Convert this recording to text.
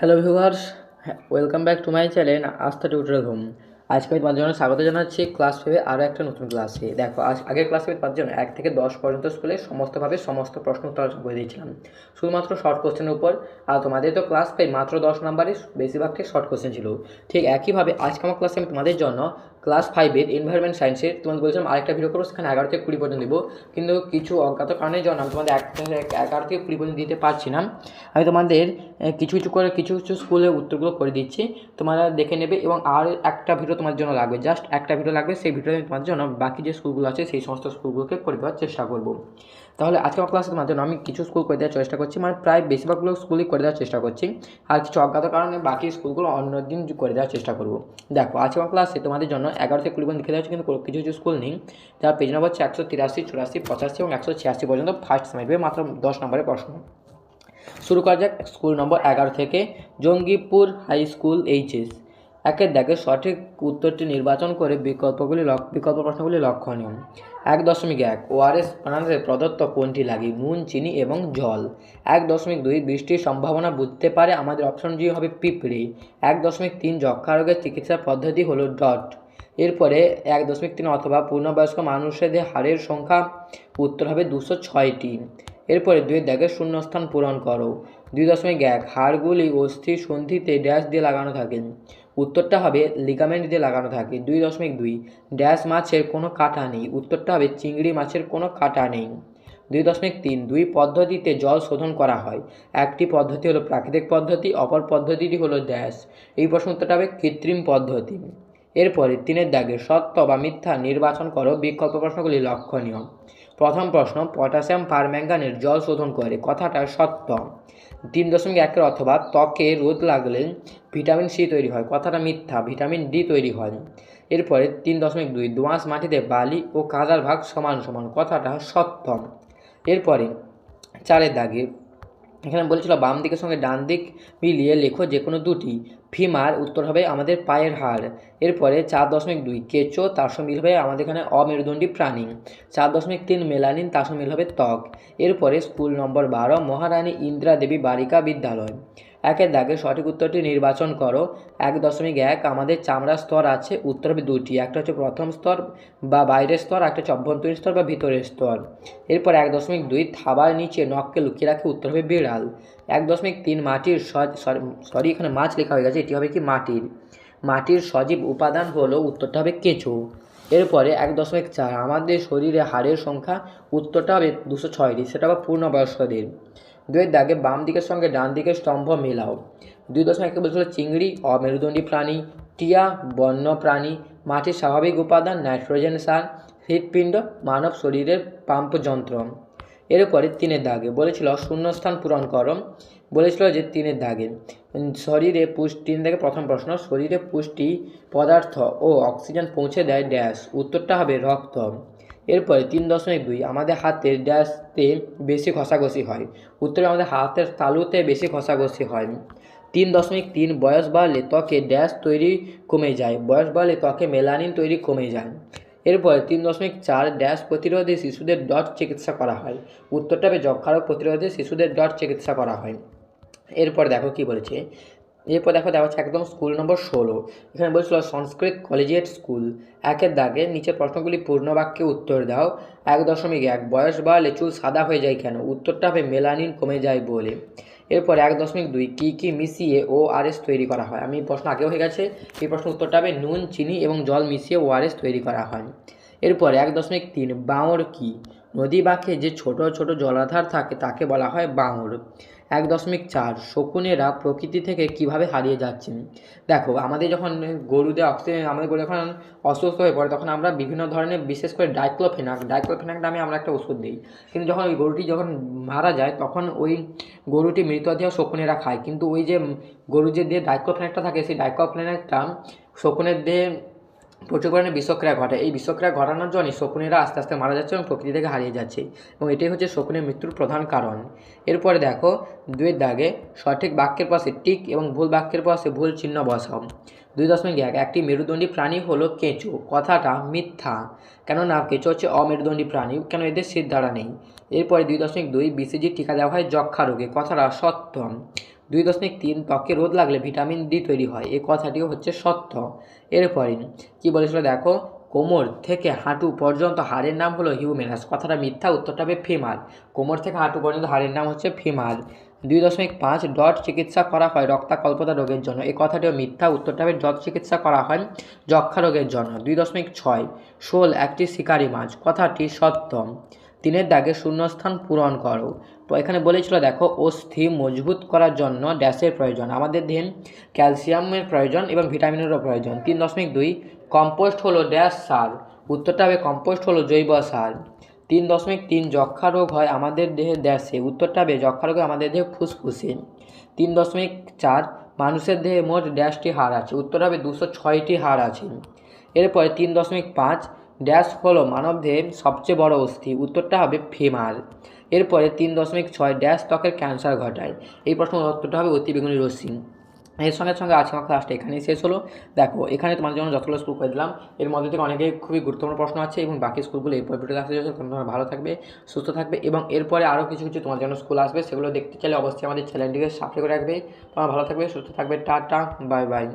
Hello viewers welcome back to my channel Astha tutorial home আজকে আমি পাঁচজনের স্বাগত জানাচ্ছি। ক্লাস ফাইভে আরও একটা নতুন ক্লাসে দেখো, আজ আগের ক্লাস ফাইভ পাঁচজন, এক থেকে দশ পর্যন্ত স্কুলে সমস্তভাবে সমস্ত প্রশ্ন উত্তর করে দিয়েছিলাম। শুধুমাত্র শর্ট কোশ্চেনের উপর। আর তোমাদের তো ক্লাস ফাইভ মাত্র দশ নাম্বারই বেশিরভাগটাই শর্ট কোশ্চেন ছিল। ঠিক একইভাবে আজকে আমার ক্লাসে আমি তোমাদের জন্য ক্লাস ফাইভের এনভায়রনমেন্ট সায়েন্সের তোমাদের বলছিলাম আরেকটা ভিডিও করব, সেখানে এগারো থেকে কুড়ি পর্যন্ত দিব। কিন্তু কিছু অজ্ঞাত কারণে জন্য আমি তোমাদের এগারো থেকে কুড়ি পর্যন্ত দিতে পারছি না। আমি তোমাদের কিছু কিছু করে কিছু কিছু স্কুলের উত্তরগুলো করে দিচ্ছি। তোমরা দেখে নেবে এবং আর একটা ভিডিও তোমার জন্য লাগবে। জাস্ট একটা ভিডিও লাগবে, সেই ভিডিও আমি তোমার জন্য বাকি যে স্কুলগুলো আছে, সেই সমস্ত স্কুলগুলোকে করে দেওয়ার চেষ্টা করব। তাহলে আজকে আমার ক্লাসে তোমার জন্য আমি কিছু স্কুল করে দেওয়ার চেষ্টা করছি মানে প্রায় বেশিরভাগগুলো স্কুলই করে দেওয়ার চেষ্টা করছি। আর কিছু অজ্ঞাত কারণে বাকি স্কুলগুলো অন্য দিন করে দেওয়ার চেষ্টা করব। দেখো, আজকে আমার ক্লাসে তোমাদের জন্য এগারো থেকে কুড়ি পর্যন্ত দেওয়া হচ্ছে কিন্তু কিছু কিছু স্কুল নেই। যার পেজ নম্বর হচ্ছে একশো তিরাশি, চুরাশি, পঁচাশি এবং একশো ছিয়াশি পর্যন্ত ফার্স্ট সেমিস্টারে মাত্র দশ নম্বরের প্রশ্ন। শুরু করা যাক স্কুল নম্বর এগারো থেকে জঙ্গিপুর হাই স্কুল এইচএস। একের দেখে সঠিক উত্তরটি নির্বাচন করে বিকল্পগুলি বিকল্প প্রশ্নগুলি লক্ষণীয়। এক দশমিক এক, ওআরএস বানাতে প্রদত্ত কোনটি লাগে? নুন, চিনি এবং জল। এক দশমিক দুই, বৃষ্টির সম্ভাবনা বুঝতে পারে, আমাদের অপশন জি হবে পিঁপড়ে। এক দশমিক তিন যক্ষা রোগের চিকিৎসার পদ্ধতি হলো ডট। এরপরে এক দশমিক তিন অথবা পূর্ণবয়স্ক মানুষদের হাড়ের সংখ্যা উত্তর হবে দুশো ছয়টি। এরপরে দুই দাগে শূন্যস্থান পূরণ করো। দুই দশমিক এক, হাড়গুলি অস্থির সন্ধিতে ড্যাশ দিয়ে লাগানো থাকে। উত্তরটা হবে লিগামেন্ট দিয়ে লাগানো থাকে। দুই দশমিক দুই, ড্যাশ মাছের কোনো কাঁটা নেই। উত্তরটা হবে চিংড়ি মাছের কোনো কাঁটা নেই। দুই দশমিক তিন, দুই পদ্ধতিতে জল শোধন করা হয়। একটি পদ্ধতি হলো প্রাকৃতিক পদ্ধতি, অপর পদ্ধতিটি হলো ড্যাশ। এই প্রশ্ন উত্তরটা হবে কৃত্রিম পদ্ধতি। এরপরে তিনের দাগে সত্য বা মিথ্যা নির্বাচন করো, বিকল্প প্রশ্নগুলি লক্ষণীয়। প্রথম প্রশ্ন, পটাশিয়াম পারম্যাঙ্গানের জল শোধন করে, কথাটা সত্য। তিন দশমিক একের অথবা ত্বকে রোদ লাগলে ভিটামিন সি তৈরি হয়, কথাটা মিথ্যা, ভিটামিন ডি তৈরি হয়। এরপরে তিন দশমিক দুই, দোঁয়াশ মাটিতে বালি ও কাদার ভাগ সমান সমান, কথাটা সত্য। এরপরে চারের দাগে, এখানে বলেছিল বাম দিকের সঙ্গে ডান দিক মিলিয়ে লেখো যে কোনো দুটি। ফিমার উত্তর হবে আমাদের পায়ের হাড়। এরপরে চার দশমিক দুই, কেঁচো, তার সঙ্গে মিল হবে আমাদের এখানে অমেরুদণ্ডী প্রাণী। চার দশমিক তিন, মেলানিন, তার সঙ্গে মিল হবে ত্বক। এরপরে স্কুল নম্বর বারো, মহারানী ইন্দিরা দেবী বালিকা বিদ্যালয়। একের দাগে সঠিক উত্তরটি নির্বাচন করো। এক দশমিক এক, আমাদের চামড়ার স্তর আছে, উত্তর হবে দুটি। একটা হচ্ছে প্রথম স্তর বা বাইরের স্তর, একটা হচ্ছে অভ্যন্তরীণ স্তর বা ভিতরের স্তর। এরপর এক দশমিক দুই, থাবার নিচে নখকে লুকিয়ে রাখে, উত্তর হবে বিড়াল। এক দশমিক তিন মাটির সরি এখানে মাছ লেখা হয়ে গেছে, এটি হবে কি মাটির। মাটির সজীব উপাদান হলো, উত্তরটা হবে কেঁচো। এরপরে এক দশমিক চার, আমাদের শরীরে হাড়ের সংখ্যা উত্তরটা হবে দুশো ছয়টি সেটা হবে পূর্ণবয়স্কদের। দুয়ের দাগে বাম দিকের সঙ্গে ডান দিকের স্তম্ভ মেলাও। দুই দশমিক একে বলছিল চিংড়ি, অমেরুদণ্ডী প্রাণী, টিয়া, বন্য প্রাণী, মাটির স্বাভাবিক উপাদান, নাইট্রোজেন সার, হৃৎপিণ্ড, মানব শরীরের পাম্প যন্ত্র এরপরে তিনের দাগে। বলেছিল, শূন্যস্থান পূরণ করো। বলেছিল যে, তিনের দাগে। শরীরে পুষ্টি, তিন থেকে প্রথম প্রশ্ন, শরীরে পুষ্টি পদার্থ ও অক্সিজেন পৌঁছে দেয় ড্যাশ। উত্তরটা হবে রক্ত। এরপরে তিন দশমিক দুই, আমাদের হাতের ড্যাশতে বেশি ঘষাঘষি হয়। উত্তরে, আমাদের হাতের তালুতে বেশি ঘষাঘষি হয়। তিন দশমিক তিন, বয়স বাড়লে ত্বকে ড্যাশ তৈরি কমে যায়। বয়স বাড়লে ত্বকে মেলানিন তৈরি কমে যায়। এরপরে তিন দশমিক চার ড্যাশ প্রতিরোধে শিশুদের ডট চিকিৎসা করা হয়। উত্তরটা হবে যক্ষারোগ প্রতিরোধে শিশুদের ডট চিকিৎসা করা হয়। এরপর দেখো কি বলেছে? এরপর দেখো দেখা হচ্ছে একদম স্কুল নম্বর ষোলো। এখানে বলছিল সংস্কৃত কলেজিয়েট স্কুল একের দাগে নিচের প্রশ্নগুলি পূর্ণ বাক্যে উত্তর দাও। এক দশমিক এক বয়স বাড়লে চুল সাদা হয়ে যায় কেন? উত্তরটা হবে মেলানিন কমে যায় বলে। এরপর এক দশমিক দুই, কী কী মিশিয়ে ও তৈরি করা হয়? আমি প্রশ্ন আগেও হয়ে গেছে। এই প্রশ্ন উত্তরটা হবে নুন, চিনি এবং জল মিশিয়ে ওআরএস তৈরি করা হয়। এরপর এক দশমিক তিন, বাঁওর কী? নদী বাঁকে যে ছোট ছোট জলাধার থাকে তাকে বলা হয় বাঁওড় এক দশমিক চার, শকুনেরা প্রকৃতি থেকে কীভাবে হারিয়ে যাচ্ছেন? দেখো, আমাদের যখন গরুদের অক্সিজেন, আমাদের গরু যখন অসুস্থ হয়ে পড়ে, তখন আমরা বিভিন্ন ধরনের বিশেষ করে ডাইক্লোফেনাক ডাইক্লোফেনাক নামে আমরা একটা ওষুধ দিই। কিন্তু যখন ওই গরুটি যখন মারা যায়, তখন ওই গরুটি মৃতদেহ শকুনেরা খায়। কিন্তু ওই যে গরু যে দিয়ে ডাইক্লোফেনাকটা থাকে, সেই ডাইক্লোফেনাকটা শকুনের দেহে প্রচুর পরিমাণে বিষক্রিয়া ঘটে। এই বিষক্রিয়া ঘটানোর জন্যই শকুনেরা আস্তে আস্তে মারা যাচ্ছে এবং প্রকৃতি থেকে হারিয়ে যাচ্ছে এবং এটাই হচ্ছে শকুনের মৃত্যুর প্রধান কারণ। এরপরে দেখো, দুয়ের দাগে সঠিক বাক্যের পাশে টিক এবং ভুল বাক্যের পাশে ভুল চিহ্ন বসাও। দুই দশমিক এক, একটি মেরুদণ্ডী প্রাণী হলো কেঁচো। কথাটা মিথ্যা। কেননা কেঁচো হচ্ছে অমেরুদণ্ডী প্রাণী, কেন এদের সিদ্ধারা নেই? এরপরে দুই দশমিক দুই বিসিজি টিকা দেওয়া হয় যক্ষা রোগে। কথাটা সত্য। দুই দশমিক তিন ত্বকে রোদ লাগলে ভিটামিন ডি তৈরি হয়। এই কথাটিও হচ্ছে সত্য। এরপরে, কী বলেছিল দেখো? কোমর থেকে হাঁটু পর্যন্ত হাড়ের নাম হলো হিউম্যানাস কথাটা মিথ্যা, উত্তরটা হবে ফিমার কোমর থেকে হাঁটু পর্যন্ত হাড়ের নাম হচ্ছে ফিমার দুই দশমিক পাঁচ ডট চিকিৎসা করা হয় রক্তাকল্পতা রোগের জন্য। এই কথাটিও মিথ্যা, উত্তরটা হবে ডট চিকিৎসা করা হয় যক্ষা রোগের জন্য। দুই দশমিক ছয়, শোল একটি শিকারি মাছ। কথাটি সত্য। তিনের দাগে শূন্যস্থান পূরণ করো। তো এখানে বলেছিল, দেখো, অস্থি মজবুত করার জন্য ড্যাশের প্রয়োজন, আমাদের দেহে ক্যালসিয়ামের প্রয়োজন এবং ভিটামিনেরও প্রয়োজন। তিন দশমিক দুই, কম্পোস্ট হলো ড্যাশ সার, উত্তরটা হবে কম্পোস্ট হলো জৈব সার। তিন দশমিক তিন যক্ষা রোগ হয় আমাদের দেহে ড্যাশে, উত্তরটা হবে যক্ষা রোগ আমাদের দেহে ফুসফুসে। তিন দশমিক চার, মানুষের দেহে মোট ড্যাশটি হাড় আছে উত্তর হবে দুশো ছয়টি হাড় আছে। এরপরে তিন দশমিক পাঁচ ড্যাশ হলো মানব দেহের সবচেয়ে বড় অস্থি, উত্তরটা হবে ফিমার এরপরে তিন দশমিক ছয় ড্যাশ ত্বকের ক্যান্সার ঘটায়। এই প্রশ্নের উত্তরটা হবে অতিবেগুনি রশ্মি। এর সঙ্গে সঙ্গে আজকে আমার ক্লাসটা এখানেই শেষ হলো। দেখো, এখানে তোমাদের জন্য যতগুলো স্কুল করে দিলাম, এর মধ্যে থেকে অনেকেই খুবই গুরুত্বপূর্ণ প্রশ্ন আছে এবং বাকি স্কুলগুলো এই পরবর্তী ক্লাসে যাচ্ছে তোমরা ভালো থাকবে, সুস্থ থাকবে এবং এরপরে আরও কিছু কিছু তোমার জন্য স্কুল আসবে, সেগুলো দেখতে চাইলে অবশ্যই আমাদের চ্যানেলটিকে সাবস্ক্রাইব করে রাখবে। তোমরা ভালো থাকবে, সুস্থ থাকবে, টাটা বাই বাই